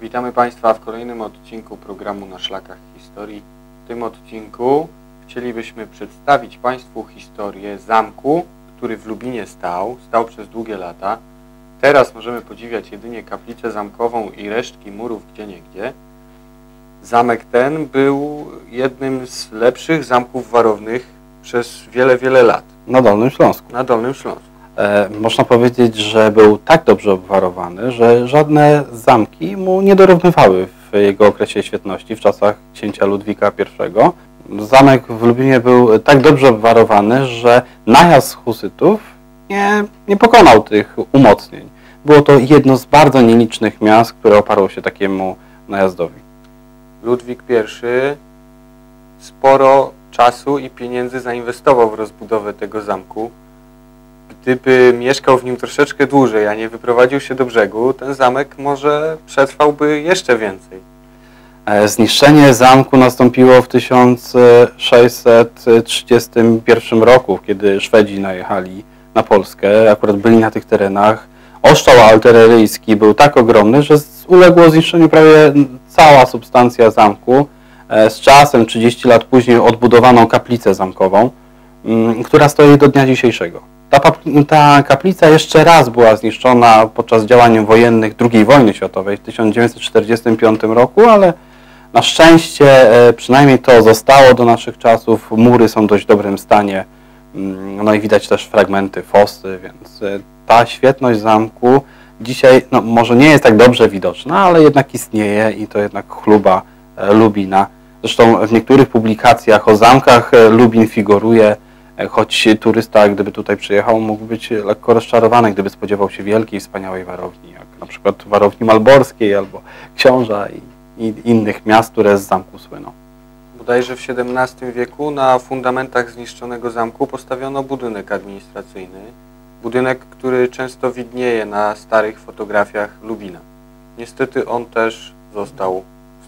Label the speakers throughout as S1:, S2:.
S1: Witamy Państwa w kolejnym odcinku programu Na Szlakach Historii. W tym odcinku chcielibyśmy przedstawić Państwu historię zamku, który w Lubinie stał, stał przez długie lata. Teraz możemy podziwiać jedynie kaplicę zamkową i resztki murów gdzieniegdzie. Zamek ten był jednym z lepszych zamków warownych przez wiele, wiele lat
S2: Na Dolnym Śląsku.
S1: na Dolnym Śląsku.
S2: E, można powiedzieć, że był tak dobrze obwarowany, że żadne zamki mu nie dorównywały w jego okresie świetności w czasach księcia Ludwika I. Zamek w Lubinie był tak dobrze obwarowany, że najazd husytów nie, nie pokonał tych umocnień. Było to jedno z bardzo nielicznych miast, które oparło się takiemu najazdowi.
S1: Ludwik I sporo czasu i pieniędzy zainwestował w rozbudowę tego zamku. Gdyby mieszkał w nim troszeczkę dłużej, a nie wyprowadził się do brzegu, ten zamek może przetrwałby jeszcze więcej.
S2: E, Zniszczenie zamku nastąpiło w 1631 roku, kiedy Szwedzi najechali na Polskę. Akurat byli na tych terenach. Oszczał artyleryjski był tak ogromny, że uległo zniszczeniu prawie cała substancja zamku. E, Z czasem, 30 lat później, odbudowano kaplicę zamkową, mm, która stoi do dnia dzisiejszego. Ta, ta kaplica jeszcze raz była zniszczona podczas działań wojennych II wojny światowej w 1945 roku, ale na szczęście e, przynajmniej to zostało do naszych czasów. Mury są w dość dobrym stanie. Mm, No i widać też fragmenty fosy, więc e, ta świetność zamku dzisiaj no, może nie jest tak dobrze widoczna, ale jednak istnieje i to jednak chluba e, Lubina. Zresztą w niektórych publikacjach o zamkach Lubin figuruje, choć turysta, gdyby tutaj przyjechał, mógł być lekko rozczarowany, gdyby spodziewał się wielkiej, wspaniałej warowni, jak na przykład warowni malborskiej albo książa i, i innych miast, które z zamku słyną.
S1: Bodajże w XVII wieku na fundamentach zniszczonego zamku postawiono budynek administracyjny. Budynek, który często widnieje na starych fotografiach Lubina. Niestety on też został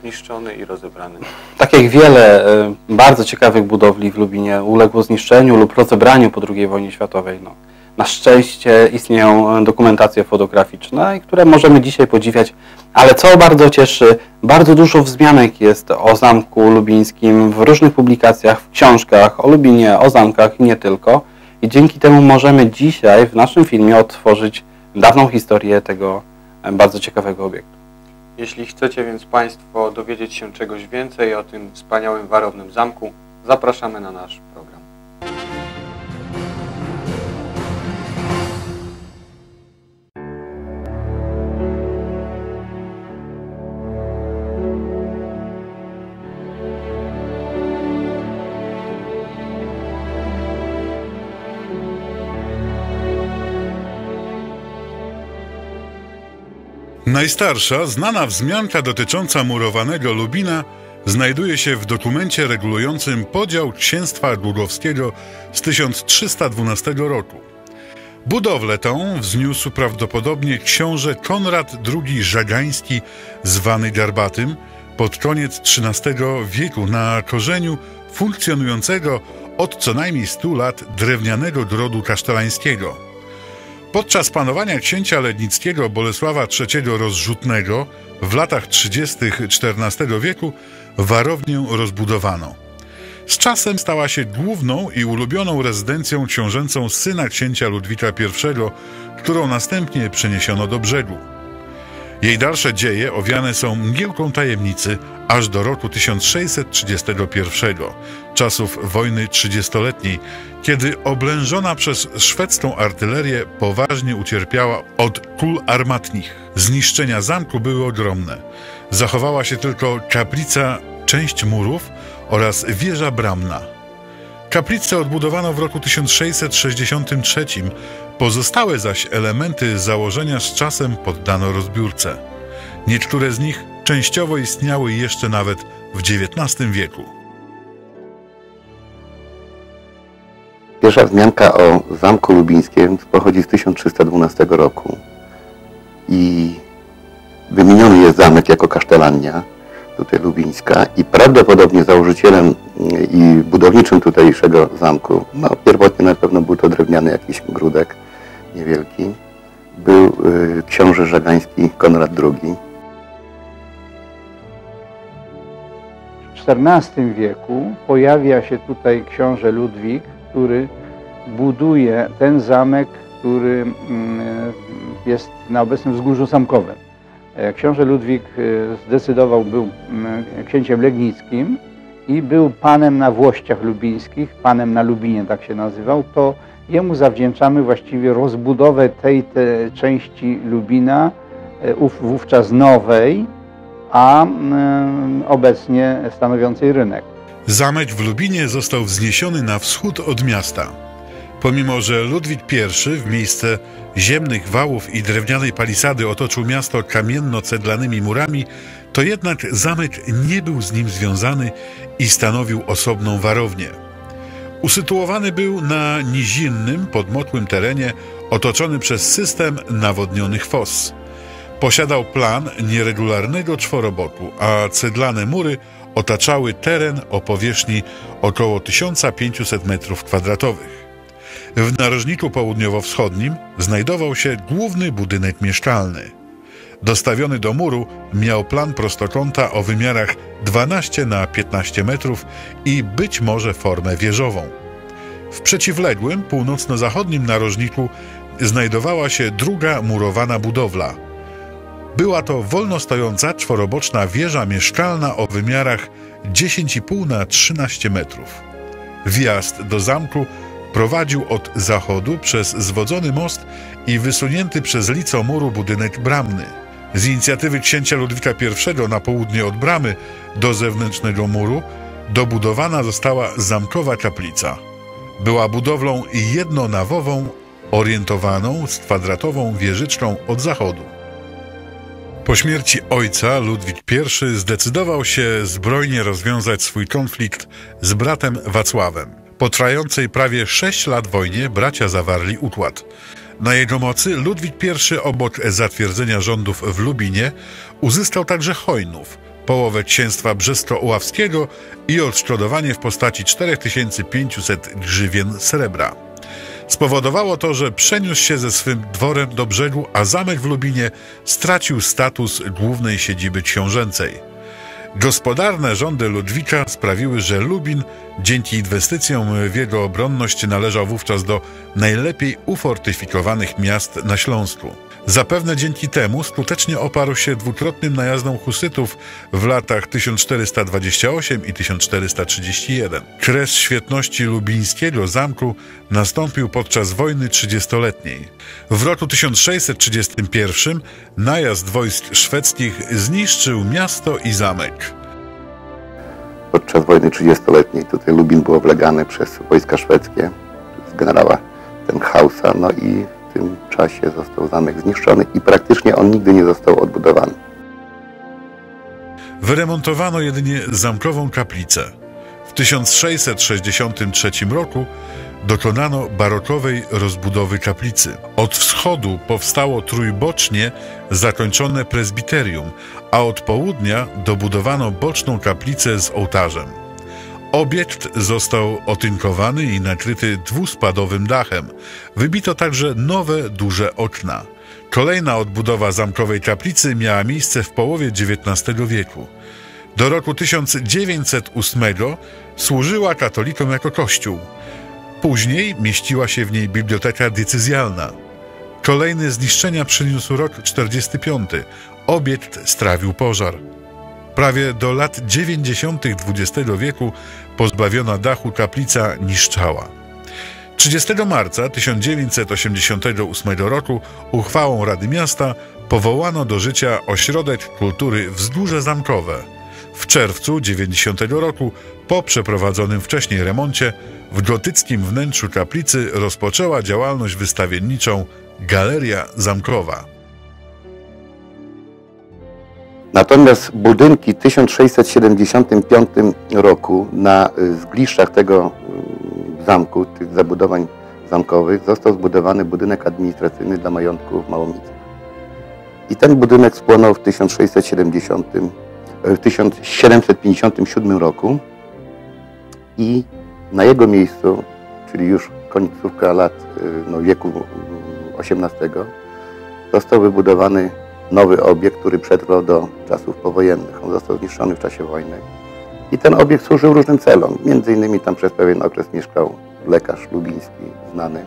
S1: zniszczony i rozebrany.
S2: Tak jak wiele e, bardzo ciekawych budowli w Lubinie uległo zniszczeniu lub rozebraniu po II wojnie światowej. No, na szczęście istnieją e, dokumentacje fotograficzne, które możemy dzisiaj podziwiać, ale co bardzo cieszy, bardzo dużo wzmianek jest o zamku lubińskim w różnych publikacjach, w książkach o Lubinie, o zamkach i nie tylko. I dzięki temu możemy dzisiaj w naszym filmie odtworzyć dawną historię tego e, bardzo ciekawego obiektu.
S1: Jeśli chcecie więc Państwo dowiedzieć się czegoś więcej o tym wspaniałym warownym zamku, zapraszamy na nasz
S3: Najstarsza, znana wzmianka dotycząca murowanego Lubina znajduje się w dokumencie regulującym podział księstwa głogowskiego z 1312 roku. Budowlę tą wzniósł prawdopodobnie książę Konrad II Żagański, zwany Garbatym, pod koniec XIII wieku na korzeniu funkcjonującego od co najmniej 100 lat drewnianego grodu kasztelańskiego. Podczas panowania księcia lednickiego Bolesława III Rozrzutnego w latach 30. XIV wieku warownię rozbudowano. Z czasem stała się główną i ulubioną rezydencją książęcą syna księcia Ludwika I, którą następnie przeniesiono do brzegu. Jej dalsze dzieje owiane są mgiełką tajemnicy aż do roku 1631, czasów wojny trzydziestoletniej, kiedy oblężona przez szwedzką artylerię poważnie ucierpiała od kul armatnich. Zniszczenia zamku były ogromne. Zachowała się tylko kaplica, część murów oraz wieża bramna. Kaplicę odbudowano w roku 1663, pozostałe zaś elementy założenia z czasem poddano rozbiórce. Niektóre z nich częściowo istniały jeszcze nawet w XIX wieku.
S4: Pierwsza wzmianka o Zamku Lubińskim pochodzi z 1312 roku i wymieniony jest zamek jako kasztelannia, tutaj lubińska i prawdopodobnie założycielem mm, i budowniczym tutejszego zamku, no pierwotnie na pewno był to drewniany jakiś grudek niewielki, był y, książę żagański Konrad II.
S5: W XIV wieku pojawia się tutaj książę Ludwik, który buduje ten zamek, który mm, y, jest na obecnym wzgórzu zamkowym. E, książę Ludwik y, zdecydował, był mm, księciem legnickim i był panem na Włościach Lubińskich, panem na Lubinie tak się nazywał. To jemu zawdzięczamy właściwie rozbudowę tej, części Lubina, e, wówczas nowej, a mm, obecnie stanowiącej rynek.
S3: Zamek w Lubinie został wzniesiony na wschód od miasta. Pomimo, że Ludwik I w miejsce ziemnych wałów i drewnianej palisady otoczył miasto kamienno-cedlanymi murami, to jednak zamek nie był z nim związany i stanowił osobną warownię. Usytuowany był na nizinnym, podmokłym terenie otoczony przez system nawodnionych fos. Posiadał plan nieregularnego czworoboku, a cedlane mury otaczały teren o powierzchni około 1500 m2. W narożniku południowo-wschodnim znajdował się główny budynek mieszkalny. Dostawiony do muru miał plan prostokąta o wymiarach 12 na 15 metrów i być może formę wieżową. W przeciwległym, północno-zachodnim narożniku znajdowała się druga murowana budowla. Była to wolno stojąca czworoboczna wieża mieszkalna o wymiarach 10,5 na 13 metrów. Wjazd do zamku prowadził od zachodu przez zwodzony most i wysunięty przez lico muru budynek bramny. Z inicjatywy księcia Ludwika I na południe od bramy do zewnętrznego muru dobudowana została zamkowa kaplica. Była budowlą jednonawową, orientowaną z kwadratową wieżyczką od zachodu. Po śmierci ojca Ludwik I zdecydował się zbrojnie rozwiązać swój konflikt z bratem Wacławem. Po trwającej prawie 6 lat wojnie bracia zawarli układ. Na jego mocy Ludwik I obok zatwierdzenia rządów w Lubinie uzyskał także Hojnów, połowę księstwa brzesko-oławskiego i odszkodowanie w postaci 4500 grzywien srebra. Spowodowało to, że przeniósł się ze swym dworem do brzegu, a zamek w Lubinie stracił status głównej siedziby książęcej. Gospodarne rządy Ludwika sprawiły, że Lubin dzięki inwestycjom w jego obronność należał wówczas do najlepiej ufortyfikowanych miast na Śląsku. Zapewne dzięki temu skutecznie oparł się dwukrotnym najazdom husytów w latach 1428 i 1431. Kres świetności lubińskiego zamku nastąpił podczas wojny trzydziestoletniej. W roku 1631 najazd wojsk szwedzkich zniszczył miasto i zamek.
S4: Podczas wojny trzydziestoletniej tutaj Lubin był oblegany przez wojska szwedzkie z generała Tenhausa, no i tym czasie został zamek zniszczony i praktycznie on nigdy nie został odbudowany.
S3: Wyremontowano jedynie zamkową kaplicę. W 1663 roku dokonano barokowej rozbudowy kaplicy. Od wschodu powstało trójbocznie zakończone prezbiterium, a od południa dobudowano boczną kaplicę z ołtarzem. Obiekt został otynkowany i nakryty dwuspadowym dachem. Wybito także nowe, duże okna. Kolejna odbudowa zamkowej kaplicy miała miejsce w połowie XIX wieku. Do roku 1908 służyła katolikom jako kościół. Później mieściła się w niej biblioteka decyzjalna. Kolejne zniszczenia przyniósł rok 45. Obiekt strawił pożar. Prawie do lat 90. XX wieku pozbawiona dachu kaplica niszczała. 30 marca 1988 roku uchwałą Rady Miasta powołano do życia ośrodek kultury Wzgórze Zamkowe. W czerwcu 90 roku, po przeprowadzonym wcześniej remoncie, w gotyckim wnętrzu kaplicy rozpoczęła działalność wystawienniczą Galeria Zamkowa.
S4: Natomiast budynki w 1675 roku na y, zgliszczach tego y, zamku, tych zabudowań zamkowych, został zbudowany budynek administracyjny dla majątku w Małomicy. I ten budynek spłonął w 1670, y, w 1757 roku i na jego miejscu, czyli już końcówka lat no, wieku XVIII, został wybudowany nowy obiekt, który przetrwał do czasów powojennych. On został zniszczony w czasie wojny. I ten obiekt służył różnym celom. Między innymi tam przez pewien okres mieszkał lekarz lubiński, znany.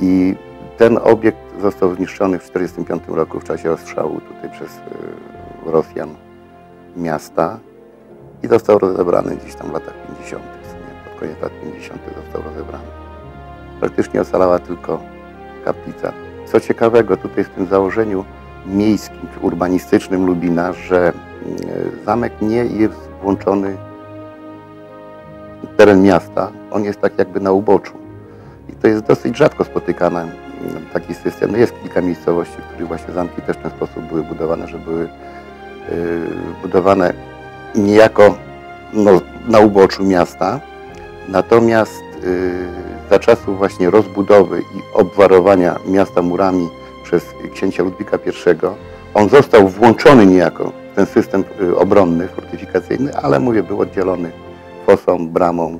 S4: I ten obiekt został zniszczony w 1945 roku w czasie ostrzału tutaj przez y, Rosjan miasta i został rozebrany gdzieś tam w latach 50. Nie? Pod koniec lat 50. został rozebrany. Praktycznie ocalała tylko kaplica. Co ciekawego tutaj w tym założeniu miejskim, czy urbanistycznym Lubina, że y, zamek nie jest włączony w teren miasta, on jest tak jakby na uboczu. I to jest dosyć rzadko spotykane mm, taki system. No jest kilka miejscowości, w których właśnie zamki też w ten sposób były budowane, że były budowane niejako no, na uboczu miasta. Natomiast yy, za czasów właśnie rozbudowy i obwarowania miasta murami przez księcia Ludwika I, on został włączony niejako w ten system y, obronny, fortyfikacyjny, ale mówię, był oddzielony fosą, bramą,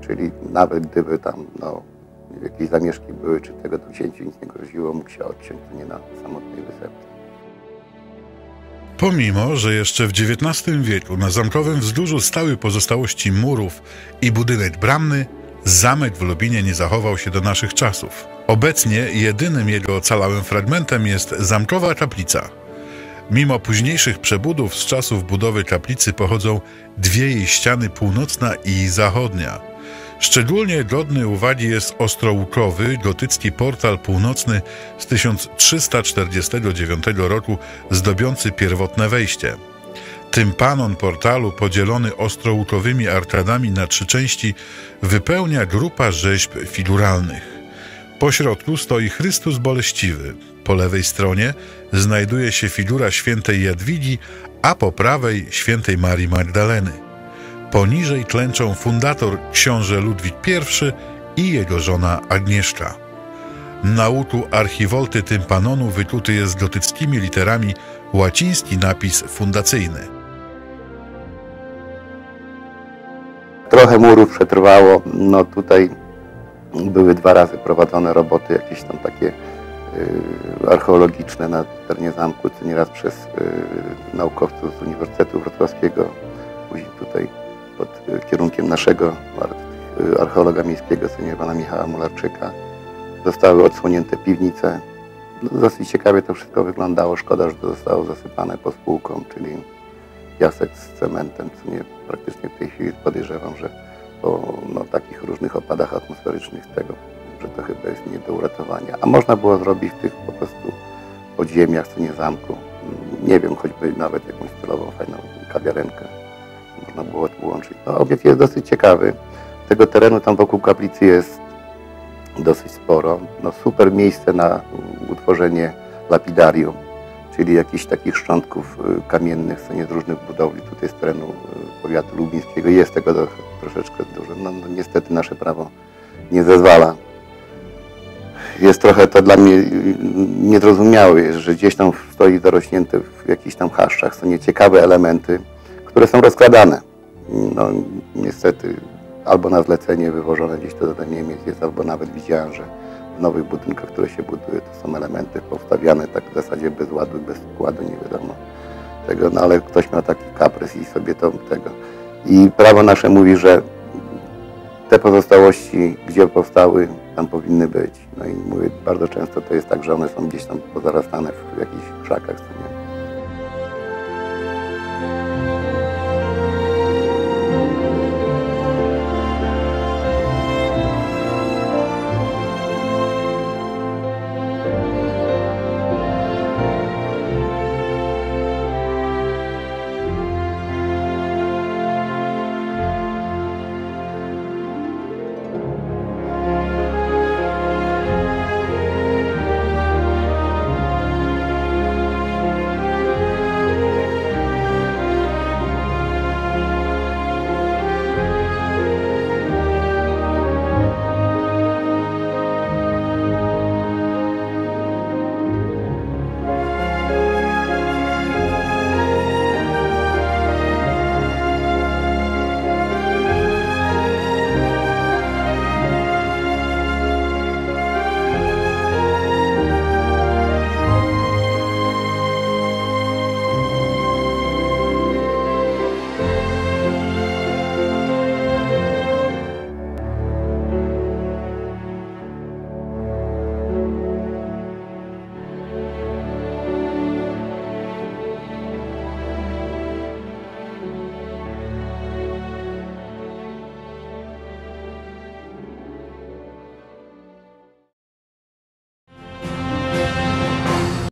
S4: czyli nawet gdyby tam no, jakieś zamieszki były, czy tego to księciu nic nie groziło, mógł się odciąć, nie na samotnej wysepce.
S3: Pomimo, że jeszcze w XIX wieku na zamkowym wzgórzu stały pozostałości murów i budynek bramny, zamek w Lubinie nie zachował się do naszych czasów. Obecnie jedynym jego ocalałym fragmentem jest zamkowa kaplica. Mimo późniejszych przebudów z czasów budowy kaplicy pochodzą dwie jej ściany północna i zachodnia. Szczególnie godny uwagi jest ostrołukowy, gotycki portal północny z 1349 roku, zdobiący pierwotne wejście. Tympanon portalu, podzielony ostrołukowymi arkadami na trzy części, wypełnia grupa rzeźb figuralnych. Po środku stoi Chrystus Boleściwy. Po lewej stronie znajduje się figura świętej Jadwigi, a po prawej świętej Marii Magdaleny. Poniżej klęczą fundator książę Ludwik I i jego żona Agnieszka. Na łuku archiwolty tympanonu wykuty jest gotyckimi literami łaciński napis fundacyjny.
S4: Trochę murów przetrwało, no tutaj były dwa razy prowadzone roboty, jakieś tam takie y, archeologiczne na terenie zamku, co nieraz przez y, naukowców z Uniwersytetu Wrocławskiego, później tutaj pod y, kierunkiem naszego y, archeologa miejskiego, nie pana Michała Mularczyka. Zostały odsłonięte piwnice. No, dosyć ciekawie to wszystko wyglądało. Szkoda, że to zostało zasypane pospółką, czyli piasek z cementem, co nie praktycznie w tej chwili podejrzewam, że po no, takich różnych opadach atmosferycznych tego, że to chyba jest nie do uratowania. A można było zrobić tych po prostu podziemiach, co nie zamku. Nie wiem, choćby nawet jakąś celową, fajną kawiarenkę można było połączyć. No, obiekt jest dosyć ciekawy. Tego terenu tam wokół kaplicy jest dosyć sporo. No, super miejsce na utworzenie lapidarium, czyli jakichś takich szczątków y, kamiennych, co nie z różnych budowli. Tutaj z terenu y, powiatu lubińskiego jest tego troszeczkę dużo. No, no, niestety nasze prawo nie zezwala. Jest trochę to dla mnie y, niezrozumiałe, że gdzieś tam stoi zarośnięte w jakichś tam chaszczach, są nieciekawe elementy, które są rozkładane. No niestety albo na zlecenie wywożone gdzieś to do Niemiec jest, albo nawet widziałem, że w nowych budynkach, które się buduje, to są elementy powstawiane tak w zasadzie bez ładu, bez składu, nie wiadomo tego, no ale ktoś miał taki kaprys i sobie to tego. I prawo nasze mówi, że te pozostałości, gdzie powstały, tam powinny być. No i mówię, bardzo często to jest tak, że one są gdzieś tam pozarastane w jakichś krzakach,